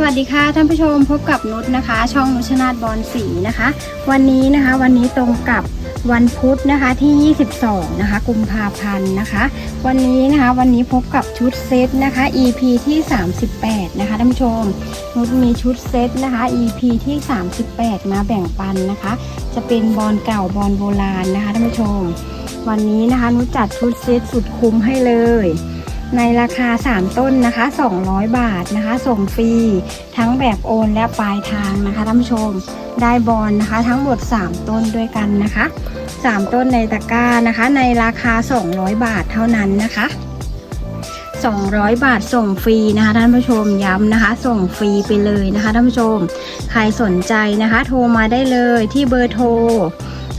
สวัสดีค่ะท่านผู้ชมพบกับนุชนะคะ ช่องนุชนาธบอลสีนะคะ วันนี้นะคะวันนี้ตรงกับวันพุธนะคะที่ 22 นะคะ กุมภาพันธ์นะคะ วันนี้นะคะวันนี้พบกับชุดเซตนะคะ EP ที่ 38 นะคะท่านผู้ชมนุชมีชุดเซตนะคะ EP ที่ 38 มาแบ่งปันนะคะ จะเป็นบอลเก่าบอลโบราณนะคะท่านผู้ชม วันนี้นะคะนุชจัดชุดเซตสุดคุ้มให้เลย ในราคา 3 ต้นนะคะ 200 บาทนะคะ ส่งฟรีทั้งแบบโอนและปลายทางนะคะท่านผู้ชม ได้บอลนะคะ ทั้งหมด 3 ต้นด้วยกันนะคะ 3 ต้นในตะกร้านะคะ ในราคา 200 บาทเท่านั้นนะคะ 200 บาทส่งฟรีนะคะท่านผู้ชมย้ำนะคะ ส่งฟรีไปเลยนะคะท่านผู้ชม ใครสนใจนะคะ โทรมาได้เลยที่เบอร์โทร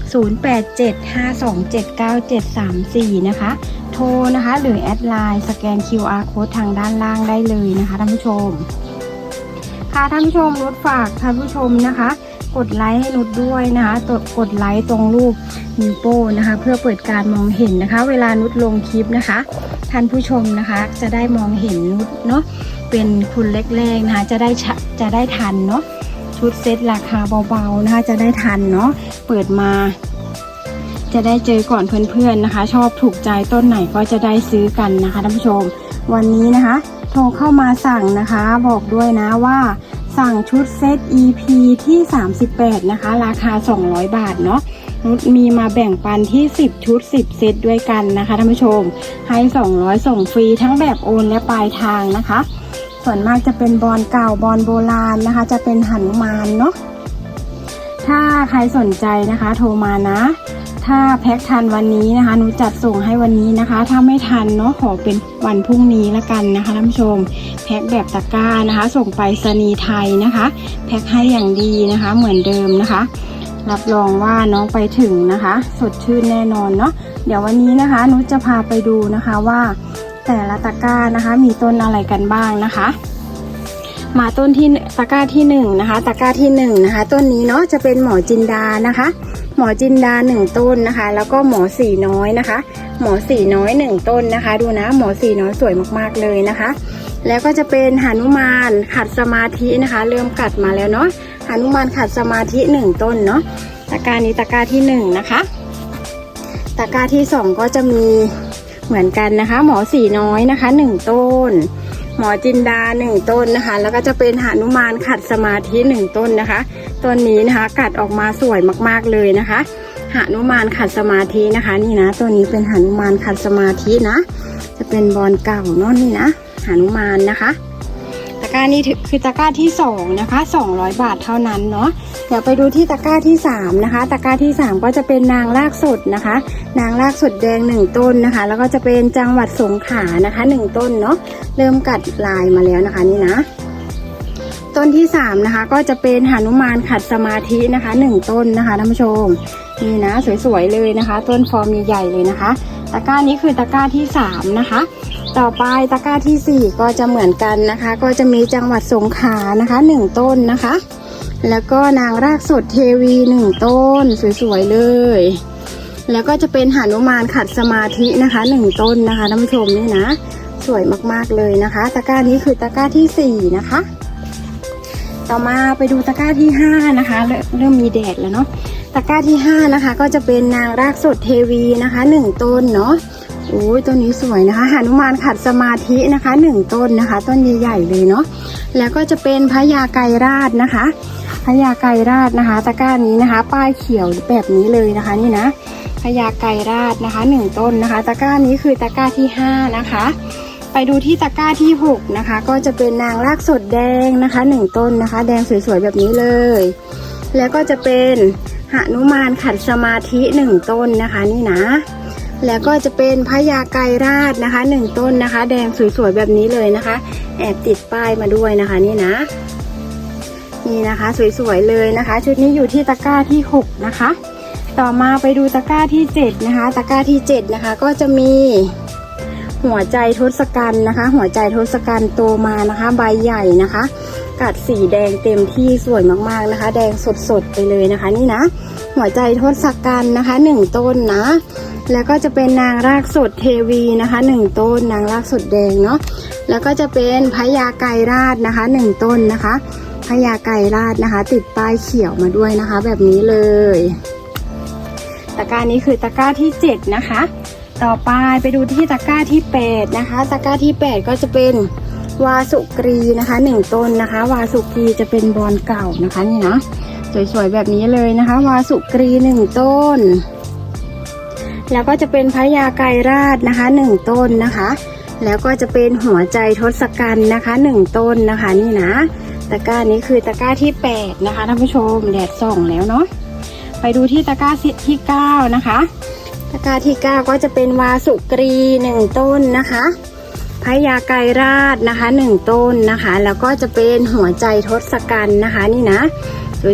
0875279734 นะคะ ทรนะคะ หรือแอดไลน์สแกน QR code ทางด้านล่างได้เลยนะคะท่านผู้ชม ค่ะท่านผู้ชมนุชฝากท่านผู้ชมนะคะ กดไลค์ให้นุชด้วยนะคะตกดไลค์ตรงรูปนิ้วโป้นะคะ เพื่อเปิดการมองเห็นนะคะ เวลานุชลงคลิปนะคะ ท่านผู้ชมนะคะ จะได้มองเห็นนุชเนาะเป็นคุณแรกๆนะคะจะได้จะได้ทันเนาะชุดเซ็ตราคาเบาๆนะคะจะได้ทันเนาะเปิดมา จะได้เจอก่อนเพื่อนๆนะคะ ชอบถูกใจต้นไหนก็จะได้ซื้อกันนะคะท่านผู้ชม วันนี้นะคะโทรเข้ามาสั่งนะคะ บอกด้วยนะว่า สั่งชุดเซต EP ที่ 38 นะคะ ราคา 200 บาทเนาะนุชมีมาแบ่งปันที่ 10 ชุด 10 เซตด้วยกันนะคะท่านผู้ชม ให้ 200 ส่งฟรีทั้งแบบโอนและปลายทางนะคะ ส่วนมากจะเป็นบอลเก่าบอลโบราณนะคะ จะเป็นหันุมานเนาะถ้าใครสนใจนะคะ โทรมานะ ถ้าแพ็คทันวันนี้นะคะหนูจัดส่งให้วันนี้นะคะ ถ้าไม่ทันเนาะขอเป็นวันพรุ่งนี้ละกันนะคะท่านผู้ชม แพ็คแบบตะกร้านะคะ ส่งไปสนีไทยนะคะ แพ็คให้อย่างดีนะคะ เหมือนเดิมนะคะ รับรองว่าน้องไปถึงนะคะ สดชื่นแน่นอนเนาะเดี๋ยววันนี้นะคะนุชจะพาไปดูนะคะว่าแต่ละตะกร้านะคะมีต้นอะไรกันบ้างนะคะ มาต้นที่ตะกร้าที่หนึ่งนะคะตะกร้าที่หนึ่งนะคะ ต้นนี้เนาะจะเป็นหมอจินดานะคะ หมอจินดาหนึ่งต้นนะคะ แล้วก็หมอสีน้อยนะคะ หมอสีน้อยหนึ่งต้นนะคะ ดูนะ หมอสีน้อยสวยมากๆเลยนะคะ แล้วก็จะเป็นหนุมานขัดสมาธินะคะ เริ่มกัดมาแล้วเนาะหนุมานขัดสมาธิหนึ่งต้นเนาะตะกร้านี้ตะกร้าที่หนึ่งนะคะตะกร้าที่สองก็จะมีเหมือนกันนะคะ หมอสีน้อยนะคะหนึ่งต้น หมอจินดาหนึ่งต้นนะคะ แล้วก็จะเป็นหานุมานขัดสมาธิหนึ่งต้นนะคะต้นนี้นะคะ กัดออกมาสวยมากๆเลยนะคะหานุมานขัดสมาธินะคะ นี่นะตัวนี้เป็นหานุมานขัดสมาธินะ จะเป็นบอลเก่าเนาะนี่นะหานุมานนะคะ กร้านี้คือตะกร้าที่สองนะคะ200 บาทเท่านั้นเนาะเดี๋ยวไปดูที่ตะกร้าที่สามนะคะตะกร้าที่สามก็จะเป็นนางรากสดนะคะ นางรากสดแดงหนึ่งต้นนะคะ แล้วก็จะเป็นจังหวัดสงขลานะคะหนึ่งต้นเนาะเริ่มกัดลายมาแล้วนะคะนี่นะต้นที่สามนะคะก็จะเป็นหนุมานขัดสมาธินะคะหนึ่งต้นนะคะท่านผู้ชมนี่นะสวยๆเลยนะคะ ต้นฟอร์มใหญ่ๆเลยนะคะ ตะกร้านี้คือตะกร้าที่สามนะคะ ต่อไปตะกร้าที่สี่ก็จะเหมือนกันนะคะ ก็จะมีจังหวัดสงขลานะคะหนึ่งต้นนะคะ แล้วก็นางรากสดเทวีหนึ่งต้นสวยๆเลย แล้วก็จะเป็นหานุมานขัดสมาธินะคะหนึ่งต้นนะคะท่านผู้ชมนี่นะ สวยมากๆเลยนะคะ ตะกร้านี้คือตะกร้าที่สี่นะคะ ต่อมาไปดูตะกร้าที่ห้านะคะ เริ่มมีแดดแล้วเนาะ ตะกร้าที่ห้านะคะ ก็จะเป็นนางรากสดเทวีนะคะหนึ่งต้นเนาะโอ้ยต้นนี้สวยนะคะหานุมานขัดสมาธินะคะหนึ่งต้นนะคะ ต้นใหญ่ๆเลยเนาะแล้วก็จะเป็นพญาไกรราชนะคะพญาไกรราชนะคะ ตะกร้านี้นะคะ ป้ายเขียวแบบนี้เลยนะคะนี่นะพญาไกรราชนะคะหนึ่งต้นนะคะ ตะกร้านี้คือตะกร้าที่ห้านะคะ ไปดูที่ตะกร้าที่หกนะคะ ก็จะเป็นนางรากสดแดงนะคะหนึ่งต้นนะคะ แดงสวยๆแบบนี้เลย แล้วก็จะเป็น หนุมานขัดสมาธิหนึ่งต้นนะคะนี่นะ แล้วก็จะเป็นพญาไกรราชนะคะหนึ่งต้นนะคะ แดงสวยๆแบบนี้เลยนะคะ แอบติดป้ายมาด้วยนะคะนี่นะ นี่นะคะสวยๆเลยนะคะ ชุดนี้อยู่ที่ตะกร้าที่หกนะคะ ต่อมาไปดูตะกร้าที่เจ็ดนะคะ ตะกร้าที่เจ็ดนะคะก็จะมีหัวใจทศกัณฐ์นะคะ หัวใจทศกัณฐ์โตมานะคะ ใบใหญ่นะคะ กัดสีแดงเต็มที่สวยมากๆนะคะ แดงสดๆไปเลยนะคะ นี่นะ หัวใจทศกัณฐ์นะคะหนึ่งต้นนะ แล้วก็จะเป็นนางรากสดเทวีนะคะหนึ่งต้น นางรากสดแดงเนาะแล้วก็จะเป็นพญาไก่ราดนะคะหนึ่งต้นนะคะพญาไก่ราดนะคะ ติดป้ายเขียวมาด้วยนะคะ แบบนี้เลยตะกร้านี้คือตะกร้าที่เจ็ดนะคะ ต่อไปไปดูที่ตะกร้าที่แปดนะคะตะกร้าที่แปดก็จะเป็นวาสุกรีนะคะหนึ่งต้นนะคะ วาสุกรีจะเป็นบอลเก่านะคะนี่นะ สวยๆแบบนี้เลยนะคะ วาสุกรีหนึ่งต้น แล้วก็จะเป็นพระยาไกรราชนะคะหนึ่งต้นนะคะ แล้วก็จะเป็นหัวใจทศกัณฐ์นะคะหนึ่งต้นนะคะนี่นะตะกร้านี้คือตะกร้าที่แปดนะคะท่านผู้ชมแดดส่องแล้วเนาะไปดูที่ตะกร้าที่เก้านะคะตะกร้าที่เก้าก็จะเป็นวาสุกรีหนึ่งต้นนะคะพระยาไกรราชนะคะหนึ่งต้นนะคะ แล้วก็จะเป็นหัวใจทศกัณฐ์นะคะ นี่นะ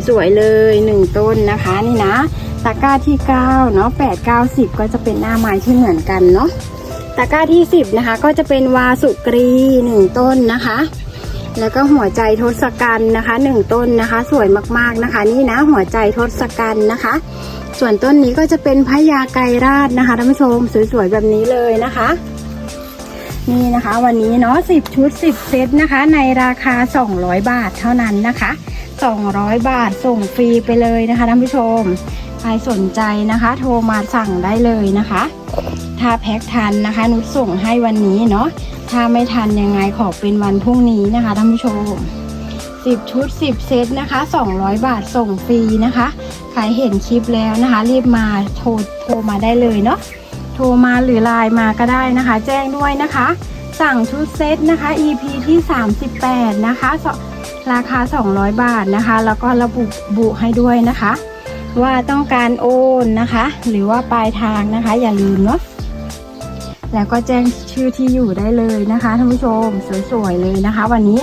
สวยๆเลยหนึ่งต้นนะคะนี่นะตะกร้าที่เก้าเนาะแปดเก้าสิบก็จะเป็นหน้าไม้ที่เหมือนกันเนาะตะกร้าที่สิบนะคะก็จะเป็นวาสุกรีหนึ่งต้นนะคะ แล้วก็หัวใจทศกัณฐ์นะคะหนึ่งต้นนะคะ สวยมากๆนะคะ นี่นะหัวใจทศกัณฐ์นะคะ ส่วนต้นนี้ก็จะเป็นพญาไกรราชนะคะท่านผู้ชมสวยๆแบบนี้เลยนะคะนี่นะคะวันนี้เนาะ10 ชุด 10 เซตนะคะ ในราคา 200 บาทเท่านั้นนะคะ 200 บาทส่งฟรีไปเลยนะคะท่านผู้ชม ใครสนใจนะคะ โทรมาสั่งได้เลยนะคะ ถ้าแพ็คทันนะคะ นุชส่งให้วันนี้เนาะถ้าไม่ทันยังไงขอเป็นวันพรุ่งนี้นะคะท่านผู้ชม 10 ชุด 10 เซตนะคะ 200 บาทส่งฟรีนะคะใครเห็นคลิปแล้วนะคะ รีบมาโทรโทรมาได้เลยเนาะโทรมาหรือไลน์มาก็ได้นะคะ แจ้งด้วยนะคะ สั่งชุดเซตนะคะ EP ที่ 38 นะคะ ราคา 200 บาทนะคะ แล้วก็ระบุบุให้ด้วยนะคะ ว่าต้องการโอนนะคะ หรือว่าปลายทางนะคะ อย่าลืมเนาะแล้วก็แจ้งชื่อที่อยู่ได้เลยนะคะท่านผู้ชมสวยๆเลยนะคะ วันนี้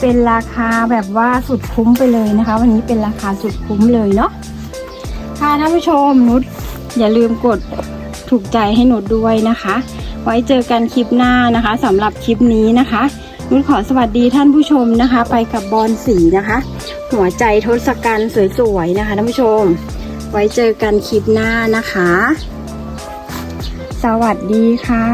เป็นราคาแบบว่าสุดคุ้มไปเลยนะคะ วันนี้เป็นราคาสุดคุ้มเลยเนาะค่ะท่านผู้ชมนุชอย่าลืมกดถูกใจให้นุชด้วยนะคะ ไว้เจอกันคลิปหน้านะคะสำหรับคลิปนี้นะคะ นุชขอสวัสดีท่านผู้ชมนะคะ ไปกับบอลสีนะคะ หัวใจทศกัณฐ์สวยๆนะคะท่านผู้ชม ไว้เจอกันคลิปหน้านะคะ สวัสดีค่ะ